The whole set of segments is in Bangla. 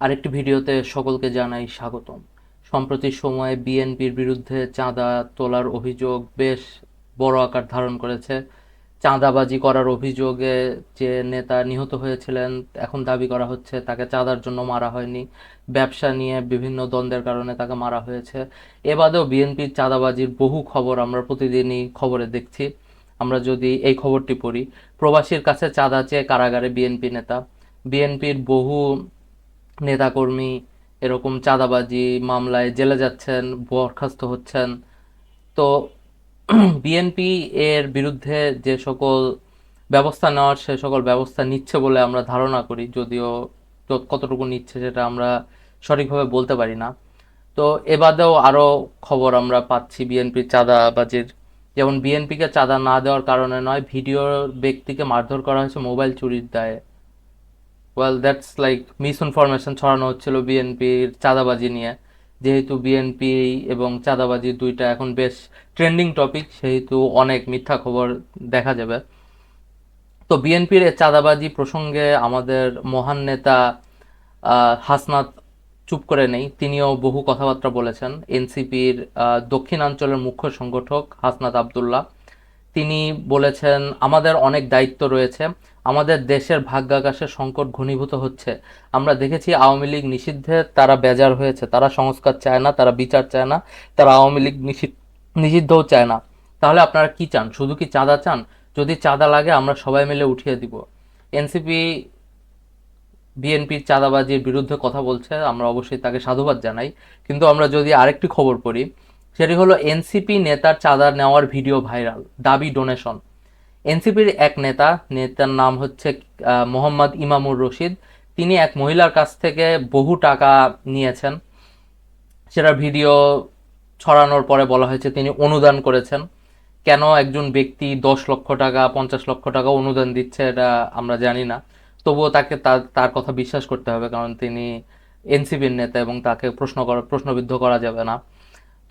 আরেকটি ভিডিওতে সকলকে জানাই স্বাগতম। সম্প্রতি সময়ে বিএনপির বিরুদ্ধে চাঁদা তোলার অভিযোগ বেশ বড় আকার ধারণ করেছে। চাঁদাবাজি করার অভিযোগে যে নেতা নিহত হয়েছিলেন, এখন দাবি করা হচ্ছে তাকে চাঁদার জন্য মারা হয়নি। ব্যবসা নিয়ে বিভিন্ন দ্বন্দ্বের কারণে তাকে মারা হয়েছে। এ বাদেও বিএনপির চাঁদাবাজির বহু খবর আমরা প্রতিদিনই খবরে দেখছি। আমরা যদি এই খবরটি পড়ি, প্রবাসীর কাছে চাঁদা চেয়ে কারাগারে বিএনপি নেতা। বিএনপির বহু নেতাকর্মী, এরকম চাঁদাবাজি, মামলায় জেলে যাচ্ছেন, বরখাস্ত হচ্ছেন। তো বিএনপি এর বিরুদ্ধে যে সকল ব্যবস্থা নেওয়ার, সে সকল ব্যবস্থা নিচ্ছে বলে আমরা ধারণা করি, যদিও কতটুকু নিচ্ছে সেটা আমরা সঠিকভাবে বলতে পারি না। তো এ বাদেও আরও খবর আমরা পাচ্ছি বিএনপির চাঁদাবাজির। যেমন বিএনপিকে চাঁদা না দেওয়ার কারণে নয়, ভিডিওর ব্যক্তিকে মারধর করা হয়েছে মোবাইল চুরির দায়ে। ওয়েল দ্যাটস লাইক মিসইনফরমেশন ছড়ানো হচ্ছিল বিএনপির চাঁদাবাজি নিয়ে। যেহেতু বিএনপি এবং চাঁদাবাজি দুইটা এখন বেশ ট্রেন্ডিং টপিক সেহেতু অনেক মিথ্যা খবর দেখা যাবে। তো বিএনপির চাঁদাবাজি প্রসঙ্গে আমাদের মহান নেতা হাসনাত চুপ করে নেই। তিনিও বহু কথাবার্তা বলেছেন। এনসিপির দক্ষিণাঞ্চলের মুখ্য সংগঠক হাসনাত আবদুল্লাহ। তিনি বলেছেন, আমাদের অনেক দায়িত্ব রয়েছে। আমাদের দেশের ভাগ্যাকাশে সংকট ঘনীভূত হচ্ছে। আমরা দেখেছি আওয়ামী লীগ নিষিদ্ধে তারা বেজার হয়েছে। তারা সংস্কার চায় না, তারা বিচার চায় না, তারা আওয়ামী লীগ নিষিদ্ধ, নিষিদ্ধও চায় না। তাহলে আপনারা কি চান? শুধু কি চাঁদা চান? যদি চাঁদা লাগে, আমরা সবাই মিলে উঠিয়ে দিব। এনসিপি, বিএনপির চাঁদাবাজির বিরুদ্ধে কথা বলছে, আমরা অবশ্যই তাকে সাধুবাদ জানাই। কিন্তু আমরা যদি আরেকটি খবর পড়ি সেটি হলো এনসিপি নেতার চাঁদা নেওয়ার ভিডিও ভাইরাল, দাবি ডোনেশন। এনসিপির এক নেতা, নেতার নাম হচ্ছে মোহাম্মদ ইমামুর রশিদ, তিনি এক মহিলার কাছ থেকে বহু টাকা নিয়েছেন। সেটা ভিডিও ছড়ানোর পরে বলা হয়েছে তিনি অনুদান করেছেন। কেন একজন ব্যক্তি দশ লক্ষ টাকা, পঞ্চাশ লক্ষ টাকা অনুদান দিচ্ছে, এটা আমরা জানি না। তবুও তাকে তার তার কথা বিশ্বাস করতে হবে, কারণ তিনি এনসিপির নেতা এবং তাকে প্রশ্ন করা, প্রশ্নবিদ্ধ করা যাবে না।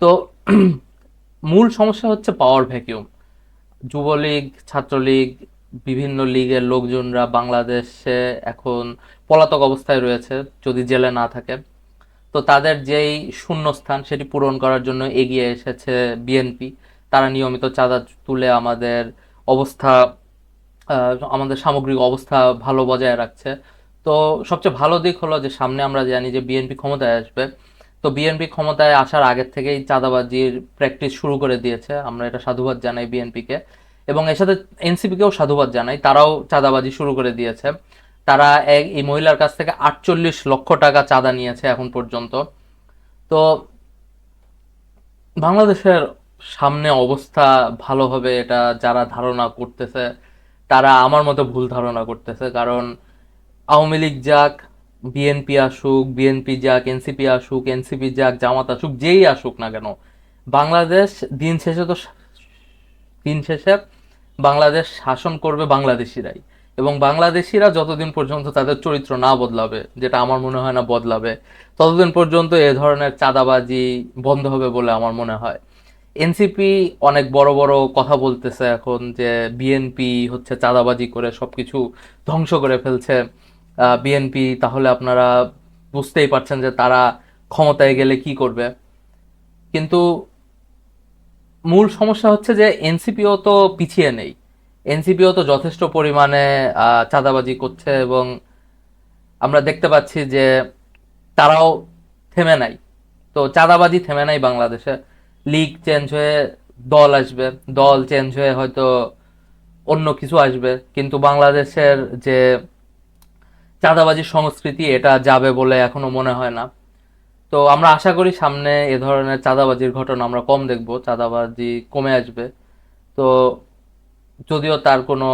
তো মূল সমস্যা হচ্ছে পাওয়ার ভ্যাকিউম যুবলীগ, ছাত্রলীগ, বিভিন্ন লীগের লোকজনরা বাংলাদেশে এখন পলাতক অবস্থায় রয়েছে, যদি জেলে না থাকে। তো তাদের যেই শূন্যস্থান, সেটি পূরণ করার জন্য এগিয়ে এসেছে বিএনপি। তারা নিয়মিত চাঁদা তুলে আমাদের অবস্থা আমাদের সামগ্রিক অবস্থা ভালো বজায় রাখছে। তো সবচেয়ে ভালো দিক হলো যে সামনে আমরা জানি যে বিএনপি ক্ষমতায় আসবে। তো বিএনপি ক্ষমতায় আসার আগের থেকেই চাঁদাবাজির প্র্যাকটিস শুরু করে দিয়েছে। আমরা এটা সাধুবাদ জানাই বিএনপিকে এবং এর সাথে এনসিপিকেও সাধুবাদ জানাই। তারাও চাঁদাবাজি শুরু করে দিয়েছে। তারা এই মহিলার কাছ থেকে আটচল্লিশ লক্ষ টাকা চাঁদা নিয়েছে এখন পর্যন্ত। তো বাংলাদেশের সামনে অবস্থা ভালো হবে এটা যারা ধারণা করতেছে, তারা আমার মতো ভুল ধারণা করতেছে। কারণ আওয়ামী লীগ যাক বিএনপি আসুক বিএনপি যাক এনসিপি আসুক এনসিপি যাক, জামাত আসুক, যেই আসুক না কেন, বাংলাদেশ দিন শেষে তো দিন শেষে বাংলাদেশ শাসন করবে বাংলাদেশিরাই। এবং বাংলাদেশিরা যতদিন পর্যন্ত তাদের চরিত্র না বদলাবে, যেটা আমার মনে হয় না বদলাবে, ততদিন পর্যন্ত এ ধরনের চাঁদাবাজি বন্ধ হবে বলে আমার মনে হয়। এনসিপি অনেক বড় বড় কথা বলতেছে এখন যে বিএনপি হচ্ছে চাঁদাবাজি করে সবকিছু ধ্বংস করে ফেলছে। বিএনপি তাহলে আপনারা বুঝতেই পারছেন যে তারা ক্ষমতায় গেলে কি করবে। কিন্তু মূল সমস্যা হচ্ছে যে এনসিপিও তো পিছিয়ে নেই। এনসিপিও তো যথেষ্ট পরিমাণে চাঁদাবাজি করছে এবং আমরা দেখতে পাচ্ছি যে তারাও থেমে নাই। তো চাঁদাবাজি থেমে নাই বাংলাদেশে। লিগ চেঞ্জ হয়ে দল আসবে। দল চেঞ্জ হয়ে হয়তো অন্য কিছু আসবে। কিন্তু বাংলাদেশের যে চাঁদাবাজির সংস্কৃতি, এটা যাবে বলে এখনও মনে হয় না। তো আমরা আশা করি সামনে এ ধরনের চাঁদাবাজির ঘটনা আমরা কম দেখব, চাঁদাবাজি কমে আসবে। তো যদিও তার কোনো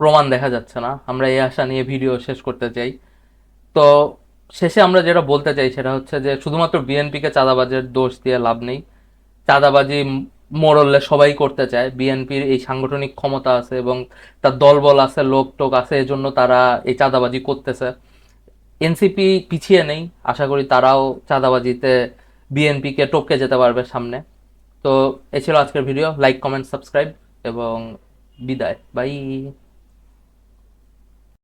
প্রমাণ দেখা যাচ্ছে না, আমরা এই আশা নিয়ে ভিডিও শেষ করতে চাই। তো শেষে আমরা যেটা বলতে চাই সেটা হচ্ছে যে শুধুমাত্র বিএনপিকে চাঁদাবাজের দোষ দিয়ে লাভ নেই। চাঁদাবাজি মোড়লে সবাই করতে চায়। বিএনপির এই সাংগঠনিক ক্ষমতা আছে এবং তার দলবল আছে লোক টোক আছে, এজন্য তারা এই চাঁদাবাজি করতেছে। এনসিপি পিছিয়ে নেই, আশা করি তারাও চাঁদাবাজিতে বিএনপিকে টপকে যেতে পারবে সামনে। তো, এ ছিল আজকের ভিডিও। লাইক কমেন্ট সাবস্ক্রাইব এবং বিদায়। বাই